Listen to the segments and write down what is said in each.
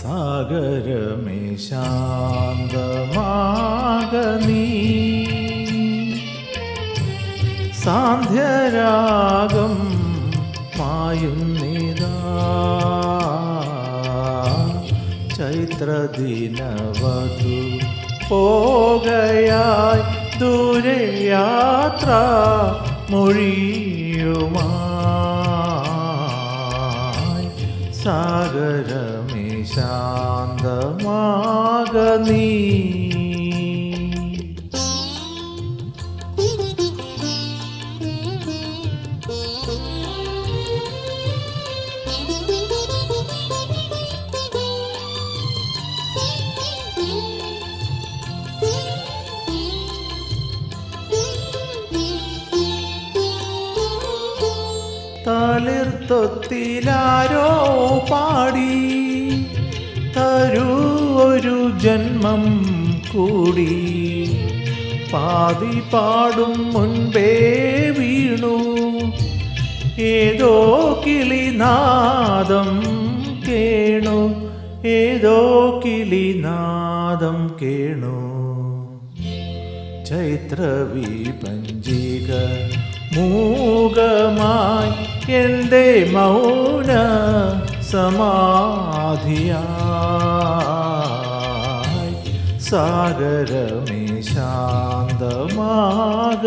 സാഗരമേ ശാന്തമാക നീ സാന്ധ്യരാഗം മായുന്നിതാ. ചൈത്രദിനവധു പോകയായി ദൂരയാത്ര മൊഴിയുമായി സാഗരമേ ശാന്തമാക നീ തളിർത്തൊത്തിലാരോ പാടി തരൂ ഒരു ജന്മം കൂടി. പാതി പാടും മുൻപേ വീണു. ഏതോ കിളിനാദം കേണു. ഏതോ കിളിനാദം കേണു. ചൈത്രവിപഞ്ചിക മൂകമായി എന്റെ മൗന സമാധിയായി. സാഗരമേ ശാന്തമാക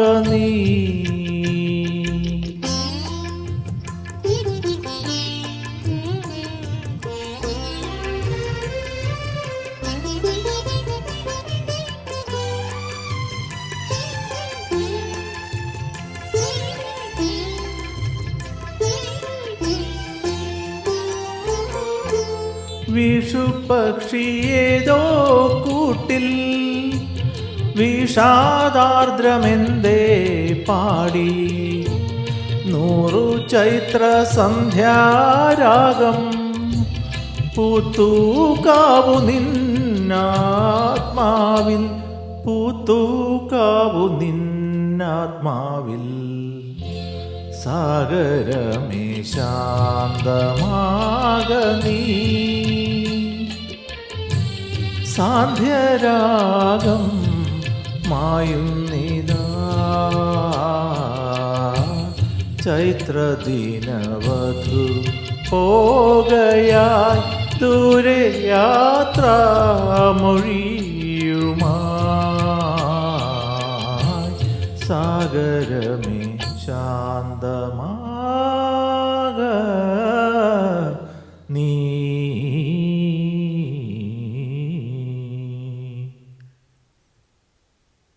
വിഷുപക്ഷിയേതോ കൂട്ടിൽ വിഷാദാർദ്രമെന്തേ പാടി? നൂറു ചൈത്ര സന്ധ്യാരാഗം പൂത്തൂക്കാവു നിന്നാത്മാവിൽ പൂത്തൂക്കാവു നിന്നാത്മാവിൽ. സാഗരമേ ശാന്തമാക നീ. സാധ്യരാഗം മായുന്നിത ചൈത്രദിനവധു പോകയായി ദൂരെ യാത്ര മൊഴിയുമായി സാഗരമേ ശാന്തമാക നീ